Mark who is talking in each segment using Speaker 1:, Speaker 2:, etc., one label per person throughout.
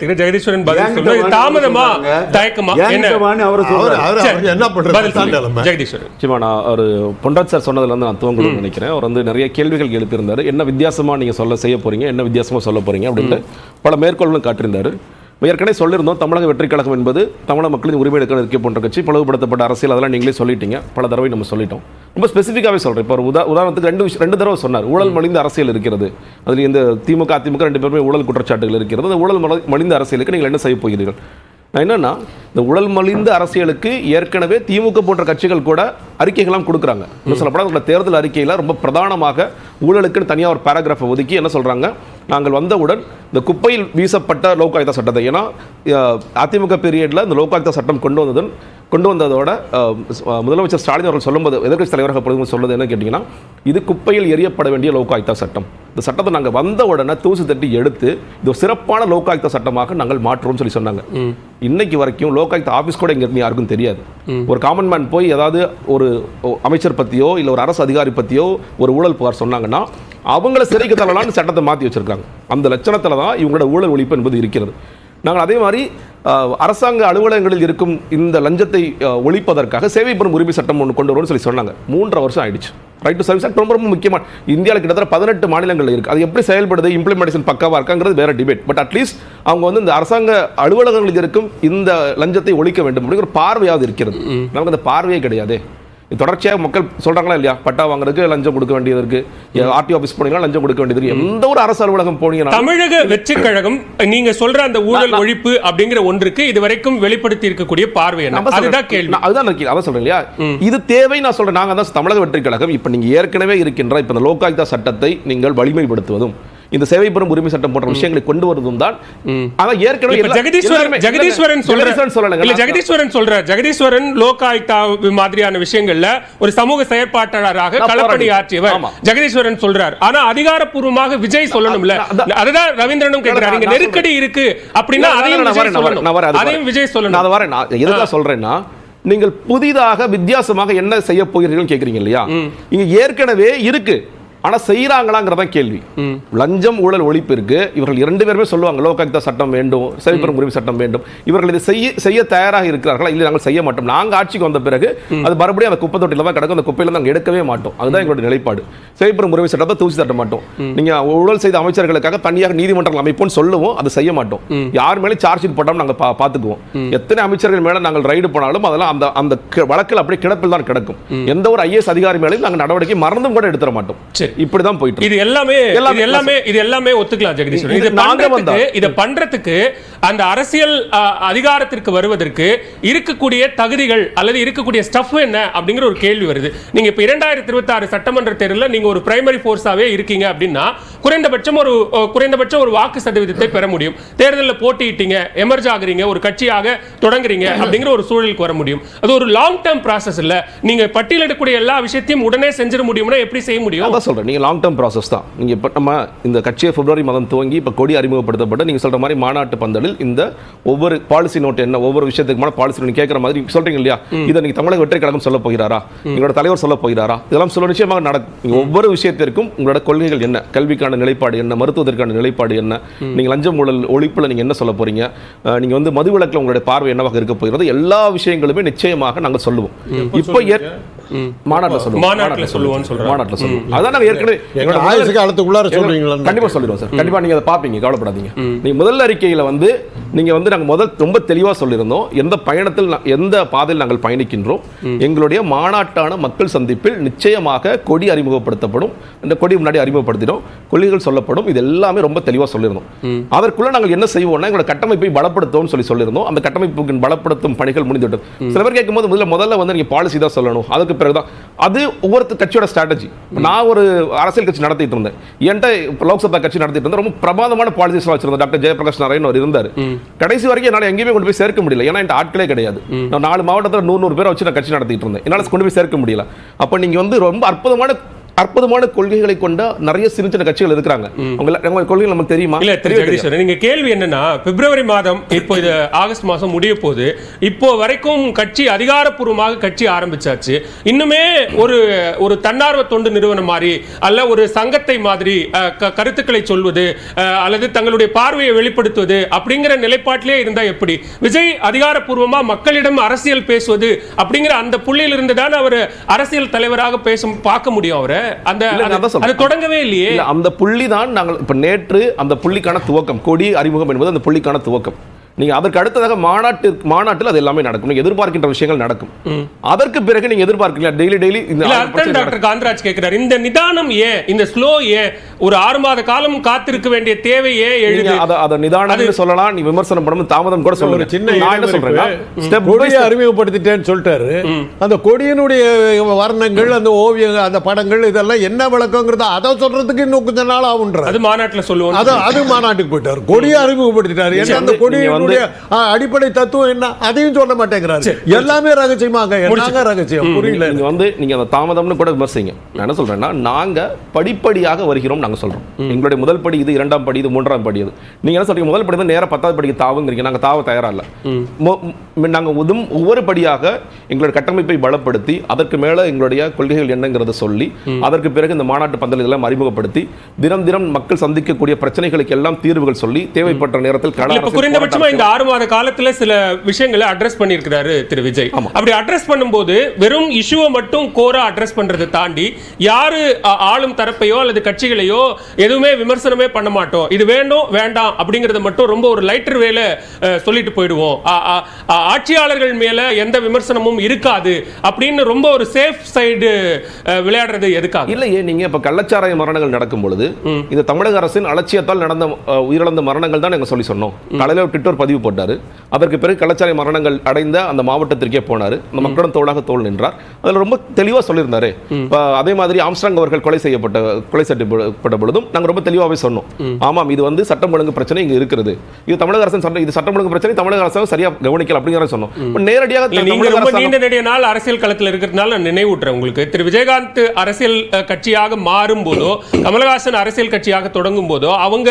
Speaker 1: ஜெகதீஸ்வரன் பதில்
Speaker 2: வான்னு
Speaker 1: தாமதமா. தயக்கமா? என்ன? ஜெகதீஸ்வரன்.
Speaker 3: நிச்சயமா நான் ஒரு பொன்ராஜ் சார் சொன்னதுல இருந்து நான் துவங்கணும்னு நினைக்கிறேன். அவர் வந்து நிறைய கேள்விகள் எழுப்பியிருந்தாரு. என்ன வித்தியாசமா நீங்க சொல்ல செய்ய போறீங்க? என்ன வித்தியாசமா சொல்ல போறீங்க? அப்படின்ட்டு பல மேற்கோள்களும் காட்டியிருந்தாரு. ஏற்கனவே சொல்லியிருந்தோம் தமிழக வெற்றி கழகம் என்பது தமிழக மக்களின் உரிமை எடுக்க இருக்க போன்ற கட்சி பிளவுபடுத்தப்பட்ட அரசியல் அதெல்லாம் நீங்களே சொல்லிட்டீங்க. பல தடவை நம்ம சொல்லிட்டோம். ரொம்ப ஸ்பெசிஃபிக்காகவே சொல்றேன். இப்போ ஒரு உதா உதாரணத்துக்கு ரெண்டு விஷயம் ரெண்டு தடவை சொன்னார். ஊழல் மலிந்த அரசியல் இருக்கிறது. அதில் இந்த திமுக அதிமுக ரெண்டு பேருமே ஊழல் குற்றச்சாட்டுகள் இருக்கிறது. அந்த ஊழல் மல- மலிந்த அரசியலுக்கு நீங்கள் என்ன செய்ய போகிறீர்கள்? நான் என்னன்னா இந்த உடல் மலிந்த அரசியலுக்கு ஏற்கனவே திமுக போன்ற கட்சிகள் கூட அறிக்கைகள்லாம் கொடுக்குறாங்க. இன்னும் சொல்லப்போனால் உங்களோட தேர்தல் அறிக்கையில் ரொம்ப பிரதானமாக ஊழலுக்குன்னு தனியாக ஒரு பேராகிராஃபை ஒதுக்கி என்ன சொல்றாங்க? நாங்கள் வந்தவுடன் இந்த குப்பையில் வீசப்பட்ட லோகாயுக்தா சட்டத்தை. ஏன்னா அதிமுக பீரியடில் இந்த லோகாயுக்தா சட்டம் கொண்டு வந்ததும் கொண்டு வந்ததோட முதலமைச்சர் ஸ்டாலின் அவர்கள் சொல்லும்போது எதிர்க்கட்சி தலைவராக பொழுது என்ன கேட்டிங்கன்னா இது குப்பையில் எரியப்பட வேண்டிய லோகாயுக்தா சட்டம். இந்த சட்டத்தை நாங்கள் வந்த உடனே தூசு தட்டி எடுத்து இது சிறப்பான லோகாயுக்தா சட்டமாக நாங்கள் மாற்றுவோம்னு சொல்லி சொன்னாங்க. இன்னைக்கு வரைக்கும் லோகாயுக்தா ஆஃபீஸ் கூட இங்க இருந்து யாருக்கும் தெரியாது. ஒரு காமன் மேன் போய் ஏதாவது ஒரு அமைச்சர் பத்தியோ இல்ல ஒரு அரசு அதிகாரி பத்தியோ ஒரு ஊழல் புகார் சொன்னாங்கன்னா அவங்கள சிறைக்கு தள்ளலாம்னு சட்டத்தை மாத்தி வச்சிருக்காங்க. அந்த லட்சணத்துல தான் இவங்களோட ஊழல் ஒழிப்பு என்பது இருக்கிறது. நாங்கள் அதே மாதிரி அரசாங்க அலுவலகங்களில் இருக்கும் இந்த லஞ்சத்தை ஒழிப்பதற்காக சேவை பெறும் உரிமை சட்டம் ஒன்று கொண்டு வரும்னு சொல்லி சொன்னாங்க. மூன்றரை வருஷம் ஆயிடுச்சு. ரைட் டு சர்வீஸ் ரொம்ப ரொம்ப முக்கியமான இந்தியாவில் கிட்டத்தட்ட பதினெட்டு மாநிலங்கள் இருக்கு. அது எப்படி செயல்படுது இம்ப்ளிமெண்டேஷன் பக்காவா இருக்காங்கிறது வேற டிபேட் பட் அட்லீஸ்ட் அவங்க வந்து இந்த அரசாங்க அலுவலகங்களில் இருக்கும் இந்த லஞ்சத்தை ஒழிக்க வேண்டும் அப்படிங்கிற ஒரு பார்வையாவது இருக்கிறது. நமக்கு அந்த பார்வையே கிடையாதே. தொடர்ச்சியாக மக்கள் சொல்றாங்களா இல்லையா? பட்டா வாங்குறதுக்கு லஞ்சம் கொடுக்க வேண்டியது இருக்கு. ஆர்டி ஆஃபீஸ் போனீங்கன்னா லஞ்சம் கொடுக்க வேண்டியது இருக்கு. எந்த ஒரு அரசு அலுவலகம் போனீங்கன்னா
Speaker 1: தமிழக வெற்றி கழகம் நீங்க சொல்ற அந்த ஊழல் ஒழிப்பு அப்படிங்கிற ஒன்றுக்கு இது வரைக்கும் வெளிப்படுத்தி இருக்கக்கூடிய பார்வை. அதுதான் கேள்வி.
Speaker 3: அதுதான் அதான் சொல்றேன் இல்லையா? இது தேவை நான் சொல்றேன். நாங்க தான் தமிழக வெற்றி கழகம். இப்ப நீங்க ஏற்கனவே இருக்கின்ற இப்ப இந்த லோகாயுக்தா சட்டத்தை நீங்கள் வலிமைப்படுத்துவதும் இந்த சேவை பெறும் உரிமை சட்டம் போன்ற விஷயங்களை கொண்டு வருவதும் தான் அதான் ஏற்கனவே
Speaker 1: ஜெகதீஸ்வரன் ஜெகதீஸ்வரன் சொல்ற
Speaker 3: ஜெகதீஸ்வரன் நான்
Speaker 1: ஜெகதீஸ்வரன் ஜெகதீஸ்வரன் லோகாயுக்தா மாதிரியான விஷயங்கள்ல ஒரு சமூக செயற்பாட்டாளராக களப்பணி ஆற்றியவர். ஜெகதீஸ்வரன் சொல்றார். ஆனா அதிகாரப்பூர்வமாக விஜய் சொல்லணும்ல. அதுதான் ரவீந்திரனும் கேட்கிறார் இங்க நெருக்கடி இருக்கு அப்படின்னா அதையும் விஜய் சொல்லணும்
Speaker 3: அது
Speaker 1: அதையும். விஜய்
Speaker 3: நான்
Speaker 1: சொல்லணும்
Speaker 3: அதை வரேன். நான் எதுக்காக சொல்றேன்னா நீங்கள் புதிதாக வித்தியாசமாக என்ன செய்ய போகிறீர்கள் கேக்குறீங்க இல்லையா? இங்க ஏற்கனவே இருக்கு. ஆனா செய்யறாங்களாங்கிறதான் கேள்வி. லஞ்சம் ஊழல் ஒழிப்பு இருக்கு. இவர்கள் இரண்டு பேருமே சொல்லுவாங்க லோகாயுக்தா சட்டம் வேண்டும் சரிபெறும் உரிமை சட்டம் வேண்டும். இவர்கள் இதை செய்ய செய்ய தயாராக இருக்கிறார்களா? இல்லை நாங்கள் செய்ய மாட்டோம். நாங்க ஆட்சிக்கு வந்த பிறகு அது மறுபடியும் அந்த குப்பை தொட்டில தான் கிடக்கும். அந்த குப்பையில நாங்கள் எடுக்கவே மாட்டோம். அதுதான் எங்களுடைய நிலைப்பாடு. சரிபெறும் உரிமை சட்டத்தை தூசி தட்ட மாட்டோம். நீங்க ஊழல் செய்த அமைச்சர்களுக்காக தனியாக நீதிமன்றங்கள் அமைப்போம்னு சொல்லுவோம். அதை செய்ய மாட்டோம். யார் மேலே சார்ஜ் ஷீட் போட்டோம் நாங்க பா- பாத்துக்குவோம். எத்தனை அமைச்சர்கள் மேல நாங்கள் ரைடு போனாலும் அதெல்லாம் அந்த அந்த வழக்கில் அப்படியே கிடப்பில் தான் கிடக்கும். எந்த ஒரு ஐஏஎஸ் அதிகாரி மேலேயும் நாங்கள் நடவடிக்கை மறந்தும் கூட எடுத்துட மாட்டோம்.
Speaker 1: சரி.
Speaker 3: இப்படிதான் போயிட்டு இருக்கு.
Speaker 1: இது எல்லாமே
Speaker 3: எல்லாமே-
Speaker 1: இது எல்லாமே இது எல்லாமே ஒத்துக்கலாம் ஜெகதீஸ்வரன்
Speaker 3: இது நாங்க
Speaker 1: பண்றதுக்கு
Speaker 3: வந்தா.
Speaker 1: இத பண்றதுக்கு அந்த அரசியல் அதிகாரத்திற்கு வருவதற்கு இருக்கக்கூடிய தகுதிகள் அல்லது இருக்கக்கூடிய ஸ்டஃப் என்ன அப்படிங்கிற ஒரு கேள்வி வருது. நீங்க இப்ப இரண்டாயிரத்தி இருபத்தி ஆறு சட்டமன்ற தேர்தலில் நீங்க ஒரு பிரைமரி ஃபோர்ஸாவே இருக்கீங்க அப்படின்னா குறைந்தபட்சம் ஒரு குறைந்தபட்சம் ஒரு வாக்கு சதவீதத்தை பெற முடியும். தேர்தலில் போட்டியிட்டீங்க எமர்ஜ் ஆகுறீங்க ஒரு கட்சியாக தொடங்குறீங்க அப்படிங்கிற ஒரு சூழலுக்கு வர முடியும். அது ஒரு லாங் டேர்ம் ப்ராசஸ் இல்ல. நீங்க பட்டியலிடக்கூடிய எல்லா விஷயத்தையும் உடனே செஞ்சிட முடியும்னா எப்படி செய்ய முடியும்?
Speaker 3: சொல்றேன். நீங்க லாங் டேர்ம் ப்ராசஸ் தான். நீங்க இப்ப நம்ம இந்த கட்சியை பிப்ரவரி மாதம் துவங்கி இப்ப கொடி அறிமுகப்படுத்தப்பட்டு நீங்க சொல்ற மாதிரி மாநாட்டு பந்தலில் இந்த ஒவ்வொரு பாலிசி நோட் என்ன ஒவ்வொரு விஷயத்துக்கு மேல பாலிசி நீங்க கேட்கற மாதிரி சொல்றீங்க இல்லையா? இதை நீங்க தமிழக வெற்றி கழகம் சொல்ல போகிறாரா? எங்களோட தலைவர் சொல்ல போகிறாரா? இதெல்லாம் சொல்ல நிச்சயமாக நடக்கும் ஒவ்வொரு விஷயத்திற்கும் உங்களோட கொள்கைகள் என்ன? கல்விக்கான நிலைப்பாடு என்ன? மருத்துவத்திற்கான நிலைப்பாடு என்ன? நீங்க லஞ்சம் ஊழல் ஒழிப்புல நீங்க என்ன சொல்ல போறீங்க? அஹ், நீங்க வந்து மதுவிலக்கில் உங்களுடைய பார்வை என்னவாக இருக்க போகிறது? எல்லா விஷயங்களுமே நிச்சயமாக நாங்க சொல்லுவோம். இப்போ மாநாட்டில் சொல்லுவோம்.
Speaker 1: மாநாட்டுல சொல்லுவோம்னு சொல்றாங்க.
Speaker 3: மாநாட்டில் சொல்லுவோம். அதான் நாங்க ஏற்கனவே
Speaker 4: எங்க
Speaker 3: எங்களோட முதல்
Speaker 4: ஆயுசுக்கு அடுத்து உள்ளார சொல்றீங்களா
Speaker 3: கண்டிப்பா சொல்லிடுவோம் சார். கண்டிப்பா நீங்க அதை பாப்பீங்க கவலைப்படாதீங்க. நீங்க முதல் அறிக்கையில வந்து நீங்க வந்து நாங்க முதல் ரொம்ப தெளிவா சொல்லியிருந்தோம். எந்த பயணத்தில் எந்த பாதையில் நாங்கள் பயணிக்கின்றோம். எங்களுடைய மாநாட்டான மக்கள் சந்திப்பில் நிச்சயமாக கொடி அறிமுகப்படுத்தப்படும். இந்த கொடி முன்னாடி அறிமுகப்படுத்திடும் கொள்கைகள் சொல்லப்படும். இது எல்லாமே ரொம்ப தெளிவா சொல்லியிருந்தோம். அதற்குள்ள நாங்கள் என்ன செய்வோம்னா எங்களோட கட்டமைப்பை பலப்படுத்துவோம் சொல்லி சொல்லியிருந்தோம். அந்த கட்டமைப்புக்கு பலப்படுத்தும் பணிகள் முடிந்துவிட்டது. சில பேர் கேட்கும்போது முதல்ல முதல்ல வந்து நீங்க பாலிசி தான் சொல்லணும். அதுக்கு பிறகுதான். அது ஒவ்வொரு கட்சியோட ஸ்ட்ராட்டஜி நான் ஒரு அரசியல் கட்சி நடத்திட்டு இருந்தேன். என்கிட்ட லோக்சபா கட்சி நடத்திட்டு இருந்தேன். ரொம்ப பிரமாதமான பாலிசிஸ் வச்சிருந்தேன். டாக்டர் ஜெயபிரகாஷ் நாராயண் அவர் இருந்தார். கடைசி வரைக்கும் என்னால எங்கேயுமே கொண்டு போய் சேர்க்க முடியல. ஏன்னா என்கிட்ட ஆட்களே கிடையாது. நான் நாலு மாவட்டத்தில் நூறு நூறு பேரை வச்சு நான் கட்சி நடத்திட்டு இருந்தேன். என்னால கொண்டு போய் சேர்க்க முடியல. அப்ப நீங்க வந்து ரொம்ப அற்புதமான அற்புதமான கொள்கைகளை கொண்ட நிறைய சின்ன சின்ன கட்சிகள் இருக்கிறாங்க. அவங்க கொள்கைகள் நமக்கு தெரியுமா?
Speaker 1: இல்ல திரு
Speaker 3: தெரியவே தெரியாது.
Speaker 1: ஜெகதீஸ்வரன் நீங்க கேள்வி என்னன்னா பிப்ரவரி மாதம் இப்போ இது ஆகஸ்ட் மாசம் முடிய போகுது. இப்போ வரைக்கும் கட்சி அதிகாரப்பூர்வமாக கட்சி ஆரம்பிச்சாச்சு. இன்னுமே ஒரு ஒரு தன்னார்வ தொண்டு நிறுவனம் மாதிரி அல்ல ஒரு சங்கத்தை மாதிரி கருத்துக்களை சொல்வது அல்லது தங்களுடைய பார்வையை வெளிப்படுத்துவது அப்படிங்கிற நிலைப்பாட்டிலே இருந்தா எப்படி? விஜய் அதிகாரப்பூர்வமா மக்களிடம் அரசியல் பேசுவது அப்படிங்கிற அந்த புள்ளியிலிருந்து தான் அவர் அரசியல் தலைவராக பேசும் பார்க்க முடியும் அவரை. அந்த அது- தொடங்கவே இல்லையே.
Speaker 3: இல்ல அந்த புள்ளி தான் நாங்கள் இப்ப நேற்று அந்த புள்ளிக்கான துவக்கம். கொடி அறிமுகம் என்பது அந்த புள்ளிக்கான துவக்கம். நீங்க அதற்கு அடுத்ததாக மாநாட்டு மாநாட்டில் அது எல்லாமே நடக்கும். நீங்க எதிர்பார்க்கின்ற விஷயங்கள் நடக்கும். அதற்கு பிறகு நீங்க எதிர்பார்க்கிறீங்களா டெய்லி டெய்லி
Speaker 1: டாக்டர் காந்தராஜ் கேட்கிறார் இந்த நிதானம் ஏன்? இந்த ஸ்லோ ஏன்? ஒரு ஆறு மாத காலம் காத்திருக்க வேண்டிய தேவை ஏன்
Speaker 3: நீங்க
Speaker 1: எழுது.
Speaker 3: அத அத நிதானம் சொல்லலாம் நீ விமர்சனம் பண்ணணும் தாமதம் கூட சொல்லுங்க.
Speaker 2: சின்ன
Speaker 3: நான் என்ன சொல்றேன்னா ஸ்டெப்
Speaker 2: கொடியை அறிமுகப்படுத்திட்டேன்னு சொல்லிட்டாரு. அந்த கொடியினுடைய வர்ணங்கள் அந்த ஓவியங்கள் அந்த படங்கள் இதெல்லாம் என்ன விளக்கங்கிறத அதை சொல்றதுக்கு இன்னும் கொஞ்ச நாள் ஆகுன்றார்
Speaker 1: அது மாநாட்டுல சொல்லுவோம்.
Speaker 2: அது அது மாநாட்டுக்கு போயிட்டாரு. கொடியை அறிமுகப்படுத்திட்டாரு. என்ன அந்த கொடியினுடைய அடிப்படை தத்துவம் என்ன? அதையும் சொல்ல மாட்டேங்கிறாரு. எல்லாமே ரகசியமாங்க என்னங்க ரகசியம்? புரியல.
Speaker 3: நீங்க வந்து நீங்க அந்த தாமதம்னு கூட விமர்சிங்க. நான் என்ன சொல்றேன்னா நாங்க படிப்படியாக வருகிறோம். நாங்க சொல்றோம். எங்களுடைய முதல் படி இது இரண்டாம் படி இது மூன்றாம் படி இது. நீங்க என்ன சொல்றீங்க? முதல் படி வந்து நேரா பத்தாவது படிக்கு தாவுங்கிறீங்க. நாங்க தாவ தயாரா இல்ல. மொ- ம், நாங்க உதும் ஒவ்வொரு படியாக எங்களுடைய கட்டமைப்பை பலப்படுத்தி அதற்கு மேல எங்களுடைய கொள்கைகள் என்னங்கிறத சொல்லி அதற்கு பிறகு இந்த மாநாட்டு பந்தல் இதெல்லாம் அறிமுகப்படுத்தி தினம் தினம் மக்கள் சந்திக்கக்கூடிய பிரச்சனைகளுக்கு எல்லாம் தீர்வுகள் சொல்லி தேவைப்பட்ட நேரத்தில்
Speaker 1: குறைந்தபட்சமா இந்த ஆறு மாத காலத்துல சில விஷயங்களை அட்ரஸ் பண்ணியிருக்கிறாரு திரு விஜய். அப்படி அட்ரஸ் பண்ணும்போது வெறும் இஷ்யூவை மட்டும் கோரா அட்ரஸ் பண்றதை தாண்டி யாரு ஆளும் தரப்பையோ அல்லது கட்சிகளையோ எதுவுமே விமர்சனமே பண்ண மாட்டோம். இது வேண்டும் வேண்டாம் அப்படிங்கறத மட்டும் ரொம்ப ஒரு லைட்டர் வேல சொல்லிட்டு போயிடுவோம். ஆட்சியாளர்கள் மேல எந்த விமர்சனமும் இருக்காது அப்படின்னு ரொம்ப ஒரு சேஃப் சைடு விளையாடுறது எதுக்காக?
Speaker 3: இல்லையே நீங்க இப்ப கள்ளச்சாராய மரணங்கள் நடக்கும் பொழுது இந்த தமிழக அரசின் அலட்சியத்தால் நடந்த உயிரிழந்த மரணங்கள் தான் எங்க சொல்லி சொன்னோம். காலையில ட்விட்டர் பதிவு போட்டாரு. அதற்கு பிறகு கள்ளச்சாராய மரணங்கள் அடைந்த அந்த மாவட்டத்திற்கே போனாரு. அந்த மக்களுடன் தோளாக தோல் நின்றார். அதுல ரொம்ப தெளிவா சொல்லியிருந்தாரு. அதே மாதிரி ஆம்ஸ்ட்ராங் அவர்கள் கொலை செய்யப்பட்ட கொலை செய்யப்பட்ட பொழுதும் நாங்க ரொம்ப தெளிவாவே சொன்னோம். ஆமாம் இது வந்து சட்டம் ஒழுங்கு பிரச்சனை இங்க இருக்குது இது தமிழக அரசின் சட்டம் இது சட்டம் ஒழுங்கு பிரச்சனை தமிழக அரசாங்கம் சரியா கவனிக்கல அப்படிங்கிற சொன்னோம். நேரடியாக
Speaker 1: ரொம்ப நீண்ட நெடிய நாள் அரசியல் களத்தில் இருக்கிறதுனால நான் நினைவூட்டுறேன் உங்களுக்கு. திரு விஜயகாந்த் அரசியல் கட்சியாக மாறும் போதோ கமலஹாசன் அரசியல் கட்சியாக தொடங்கும் போதோ அவங்க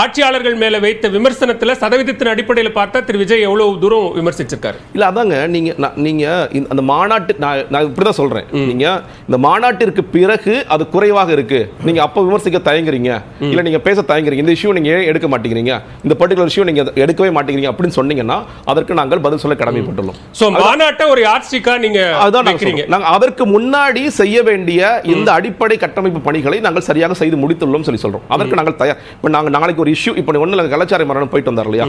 Speaker 1: ஆட்சியாளர்கள் மேல வைத்த விமர்சனத்துல சதவீதத்தின் அடிப்படையில் பார்த்தா திரு விஜய் எவ்வளவு தூரம் விமர்சிச்சிருக்காரு?
Speaker 3: இல்ல அதாங்க நீங்க நான் நீங்க இந்த- அந்த மாநாட்டு நான் நான் இப்படிதான் சொல்றேன். நீங்க இந்த மாநாட்டிற்கு பிறகு அது குறைவாக இருக்கு. நீங்க அப்ப விமர்சிக்க தயங்குறீங்க. இல்ல நீங்க பேச தயங்குறீங்க. இந்த இஷ்யூ நீங்க ஏன் எடுக்க மாட்டேங்கிறீங்க? இந்த பர்டிகுலர் இஷ்யூ நீங்க எடுக்கவே மாட்டேங்கிறீங்க அப்படின்னு சொன்னீங்கன்னா அதற்கு நாங்கள் பதில் சொல்ல கடமைப்பட்டுள்ளோம்.
Speaker 1: சோ மாநாட்டை ஒரு யாட்சிக்கா நீங்க
Speaker 3: அதுதான் நாங்க
Speaker 1: வைக்கிறீங்க?
Speaker 3: சொல்றோம். நாங்க அதற்கு முன்னாடி செய்ய வேண்டிய இந்த அடிப்படை கட்டமைப்பு பணிகளை நாங்கள் சரியாக செய்து முடித்துள்ளோம் சொல்லி சொல்றோம். அதற்கு நாங்கள் தயார் இப்போ நாங்க நாளைக்கு ஒரு இஷ்யூ இப்போ இல்ல கலாச்சார மரணம் போயிட்டு வந்தார் இல்லையா?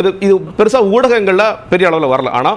Speaker 3: இது இது பெருசா ஊடகங்கள்ல பெரிய அளவுல வரல. ஆனா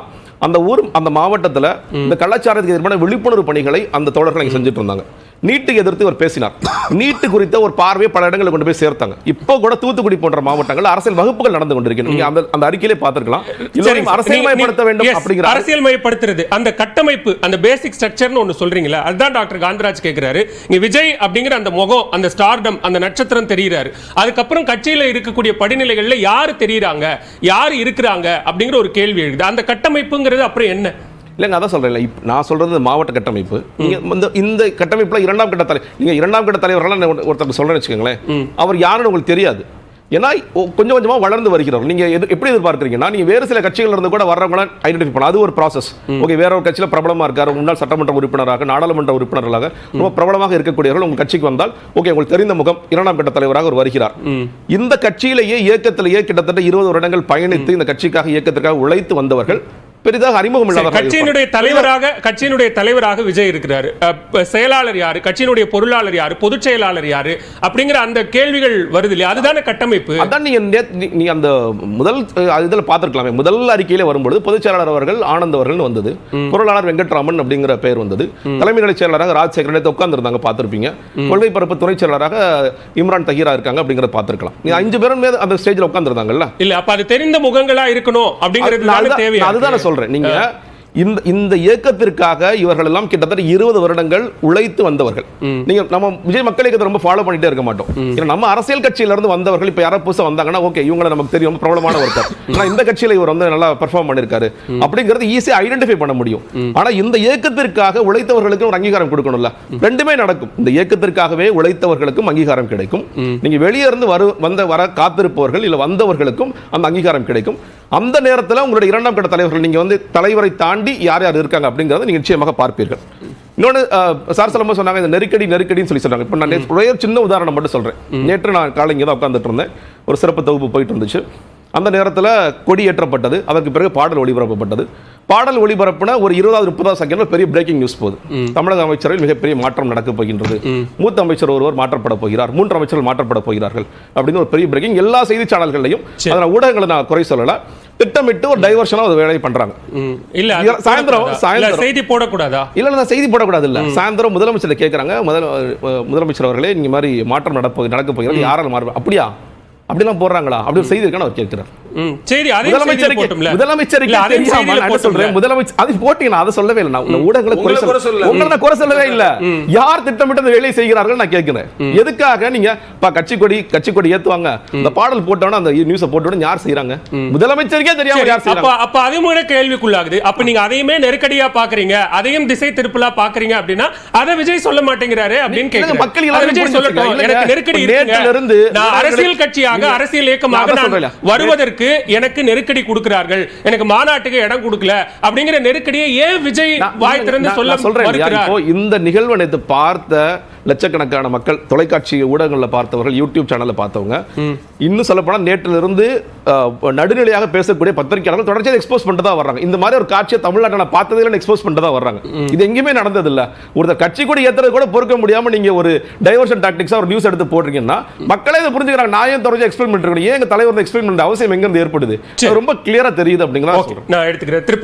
Speaker 3: அந்த ஊர் அந்த மாவட்டத்துல இந்த கலாச்சாரத்துக்கு எதிரான விழிப்புணர்வு பணிகளை அந்த தோழர்கள் செஞ்சுட்டு இருந்தாங்க. நீட்டுக்கு எதிர்த்து அவர் பேசினார். நீட்டு குறித்த ஒரு பார்வையை பல இடங்களில் கொண்டு போய் சேர்த்தாங்க. இப்போ கூட தூத்துக்குடி போன்ற மாவட்டங்கள் அரசியல் வகுப்புகள் நடந்து கொண்டிருக்கிறது. நீங்க அந்த அந்த அறிக்கையிலே பார்த்திருக்கலாம். எல்லோரையும் அரசியல்மயப்படுத்த வேண்டும் அப்படிங்கிற
Speaker 1: அரசியல்மயப்படுத்துறது. அந்த கட்டமைப்பு அந்த பேசிக் ஸ்ட்ரக்சர்னு ஒன்னு சொல்றீங்களா அதுதான் டாக்டர் காந்தராஜ் கேக்குறாரு. இங்க விஜய் அப்படிங்கிற அந்த முகம் அந்த ஸ்டார்டம் அந்த நட்சத்திரம் தெரியுறாரு. அதுக்கப்புறம் கட்சியில இருக்கக்கூடிய படிநிலைகள்ல யாரு தெரியுறாங்க யாரு இருக்கிறாங்க அப்படிங்கிற ஒரு கேள்வி எழுது. அந்த கட்டமைப்புங்கிறது அப்புறம் என்ன?
Speaker 3: இல்லைங்க அதான் சொல்றேன் இப்போ நான் சொல்றது மாவட்ட கட்டமைப்பு. நீங்க இந்த இந்த கட்டமைப்புல இரண்டாம் கட்ட தலை நீங்க இரண்டாம் கட்ட தலைவர்கள்லாம் நான் ஒருத்தருக்கு சொல்றேன்னு வச்சுக்கோங்களேன். அவர் யாருன்னு உங்களுக்கு தெரியாது. ஏன்னா கொஞ்சம் கொஞ்சமா வளர்ந்து வருகிறவர். நீங்க எது எப்படி எதிர்பார்க்குறீங்கன்னா நீங்க வேறு சில கட்சிகள் இருந்து கூட வர்றவங்கள ஐடென்டிஃபை பண்ணலாம். அது ஒரு ப்ராசஸ் ஓகே வேற ஒரு கட்சியில பிரபலமா இருக்காரு. முன்னாள் சட்டமன்ற உறுப்பினராக நாடாளுமன்ற உறுப்பினர்களாக ரொம்ப பிரபலமாக இருக்கக்கூடியவர்கள் உங்க கட்சிக்கு வந்தால் ஓகே உங்களுக்கு தெரிந்த முகம் இரண்டாம் கட்ட தலைவராக ஒரு வருகிறார். இந்த கட்சியிலேயே இயக்கத்திலேயே கிட்டத்தட்ட இருபது வருடங்கள் பயணித்து இந்த கட்சிக்காக இயக்கத்திற்காக உழைத்து வந்தவர்கள் பெரிதாக அறிமுகம் இல்லாதவர்கள்
Speaker 1: கட்சியினுடைய தலைவராக கட்சியினுடைய தலைவராக விஜய் இருக்கிறாரு. செயலாளர் யாரு? கட்சியினுடைய பொருளாளர் யாரு? பொதுச் செயலாளர் யாரு? அப்படிங்கிற அந்த கேள்விகள் வருது இல்லையா? அதுதானே கட்டமைப்பு.
Speaker 3: அதான் நீங்க நீ- அந்த முதல் இதுல பார்த்திருக்கலாமே. முதல் அறிக்கையில வரும்பொழுது பொதுச் செயலாளர் அவர்கள் ஆனந்த் அவர்கள் வந்தது. பொருளாளர் வெங்கட்ராமன் அப்படிங்கிற பெயர் வந்தது. தலைமை நிலைச் செயலராக ராஜசேகர் நேற்று உட்கார்ந்துருந்தாங்க பார்த்திருப்பீங்க. கொள்கை பரப்பு துணை செயலராக இம்ரான் தஹீரா இருக்காங்க அப்படிங்கறத பார்த்திருக்கலாம். நீ அஞ்சு பேரும் அந்த ஸ்டேஜ்ல உட்கார்ந்துருந்தாங்கல்ல?
Speaker 1: இல்ல அப்ப அது தெரிந்த முகங்களா இருக்கணும் அப்படிங்கிறது
Speaker 3: அதுதான்
Speaker 1: தேவையா
Speaker 3: நான் அதுதான்
Speaker 1: இருக்கு?
Speaker 3: நான் சொல்றேன். நீங்க இந்த இந்த இயக்கத்திற்காக இவர்கள் எல்லாம் கிட்டத்தட்ட இருபது வருடங்கள் உழைத்து வந்தவர்கள். நீங்க நம்ம விஜய் மக்கள் இயக்கத்தை ரொம்ப ஃபாலோ பண்ணிட்டே இருக்க மாட்டோம். ஏன்னா நம்ம அரசியல் கட்சியில இருந்து வந்தவர்கள் இப்ப யாராவது புதுசா வந்தாங்கன்னா ஓகே இவங்களை நமக்கு தெரியும் பிரபலமான ஒருத்தர். ஆனா இந்த கட்சியில இவர் வந்து நல்லா பெர்ஃபார்ம் பண்ணிருக்காரு. அப்படிங்கிறது ஈஸியா ஐடென்டிஃபை பண்ண முடியும். ஆனா இந்த இயக்கத்திற்காக உழைத்தவர்களுக்கு ஒரு அங்கீகாரம் கொடுக்கணும்ல? ரெண்டுமே நடக்கும். இந்த இயக்கத்திற்காகவே உழைத்தவர்களுக்கும் அங்கீகாரம் கிடைக்கும். நீங்க வெளியே இருந்து வரு வந்த வர காத்திருப்பவர்கள் இல்ல வந்தவர்களுக்கும் அந்த அங்கீகாரம் கிடைக்கும். அந்த நேரத்துல உங்களுடைய இரண்டாம் கட்ட தலைவர்கள் நீங்க வந்து தலைவரை தாண்டி யார் யார் இருக்காங்க அப்படிங்கறத நீங்க நிச்சயமாக பார்ப்பீர்கள். இன்னொன்று சார் சொல்லும்போது சொன்னாங்க இந்த நெருக்கடி நெருக்கடின்னு சொல்லி சொன்னாங்க இப்போ நான் ஒரே சின்ன உதாரணம் மட்டும் சொல்றேன். நேற்று நான் காலை இங்கே தான் உட்காந்துட்டு இருந்தேன். ஒரு சிறப்பு தொகுப்பு போயிட்டு இருந்துச்சு. அந்த நேரத்தில் கொடி ஏற்றப்பட்டது அதற்கு பிறகு பாடல் ஒளிபரப்பப்பட்டது. பாடல் ஒளிபரப்புன ஒரு இருபதாவது முப்பதாவது செகண்ட்ல பெரிய பிரேக்கிங் நியூஸ் போகுது. தமிழக அமைச்சரில் மிகப்பெரிய மாற்றம் நடக்கப் போகின்றது. மூத்த அமைச்சர் ஒருவர் மாற்றப்பட போகிறார். மூன்று அமைச்சர்கள் மாற்றப்பட போகிறார்கள். அப்படின்னு ஒரு பெரிய பிரேக்கிங் எல்லா செய்தி சேனல்களையும்
Speaker 1: சரி.
Speaker 3: அதனால் ஊடகங்களை நான் குறை சொல்லல திட்டமிட்டு ஒரு டைவர்ஷனாக ஒரு வேலையை பண்றாங்க.
Speaker 1: இல்ல
Speaker 3: சாயந்தரம்.
Speaker 1: செய்தி போடக்கூடாதா?
Speaker 3: இல்ல இல்ல நான் செய்தி போடக்கூடாது இல்ல. சாயந்தரம் முதலமைச்சர் கேட்கறாங்க முதல் முதலமைச்சர் அவர்களே நீங்க மாதிரி மாற்றம் நடப்போ நடக்க போகிறது. யாரால் மாறும் அப்படியா? அப்படிலாம் போடுறாங்களா அப்படி ஒரு செய்தி இருக்கான்னு அவர் கேட்கிறார்.
Speaker 1: சரி
Speaker 3: முதலமைச்சருக்கு தெரியாம நான். சொல்றேன்? முதலமைச்சர் அது போட்டீங்க நான் அதை சொல்லவே இல்லை. நான் உங்க ஊடகங்களை குறை
Speaker 4: உங்களை குறை
Speaker 3: சொல்ல
Speaker 4: சொல்லல.
Speaker 3: உங்களை நான் குறை சொல்லவே இல்ல. யார் திட்டமிட்டு வேலையை செய்கிறார்கள் நான் கேட்கிறேன். எதுக்காக நீங்க பா கட்சி கொடி கட்சி கொடி ஏத்துவாங்க இந்த பாடல் போட்டோன்னா அந்த நியூஸை யார் செய்றாங்க? முதலமைச்சருக்கே தெரியாம யார் செய்றாங்க?
Speaker 1: அப்ப கூட கேள்விக்குள்ளாகுது. அப்ப நீங்க அதையுமே நெருக்கடியா பாக்குறீங்க. அதையும் திசை திருப்பலா பாக்குறீங்க அப்படின்னா அதை விஜய் சொல்ல மாட்டேங்கிறாரு அப்படின்னு கேக்குறேன்.
Speaker 3: மக்கள்
Speaker 1: விஜய். சொல்லட்டும். எனக்கு நெருக்கடி
Speaker 3: இருந்து
Speaker 1: அரசியல் கட்சியாக அரசியல் இயக்கமாக
Speaker 3: நான்
Speaker 1: வருவதற்கு எனக்கு நெருக்கடி கொடுக்கிறார்கள். எனக்கு மாநாட்டுக்கு இடம் கொடுக்கல. அப்படிங்கிற நெருக்கடியை ஏன் விஜய் வாய் திறந்து சொல்ல
Speaker 3: சொல்றேன் இந்த நிகழ்வை பார்த்த லட்சக்கணக்கான மக்கள் தொலைக்காட்சி ஊடகங்கள்ல பார்த்தவர்கள் யூடியூப் சேனல்ல பார்த்தவங்க. இன்னும் சொல்ல போனா நேற்றிலிருந்து நடுநிலையாக பேசக்கூடிய பத்திரிகையாளர்கள் தொடர்ச்சியாக எக்ஸ்போஸ் பண்ணிட்டு தான் வர்றாங்க. இந்த மாதிரி ஒரு காட்சியை தமிழ்நாட்டில் நான் பார்த்ததில்லை எக்ஸ்போஸ் பண்ணிட்டு தான் வர்றாங்க. இது எங்கேயுமே நடந்தது இல்ல ஒருத்தர் கட்சி கூட ஏத்துறது கூட பொறுக்க முடியாம நீங்க ஒரு டைவர்ஷன் டாக்டிக்ஸா ஒரு நியூஸ் எடுத்து போடுறீங்கன்னா மக்களே இதை புரிஞ்சுக்கிறாங்க. நான் ஏன் தொடர்ச்சி எக்ஸ்பிளைன் இருக்கேன் ஏன் எங்க தலைவர் எக்ஸ்பிளைன் பண்ண அவசியம் எங்க இருந்து ஏற்படுது ரொம்ப கிளியரா தெரியுது அப்படிங்கிறத
Speaker 1: நான் எடுத்துக்கிறேன்.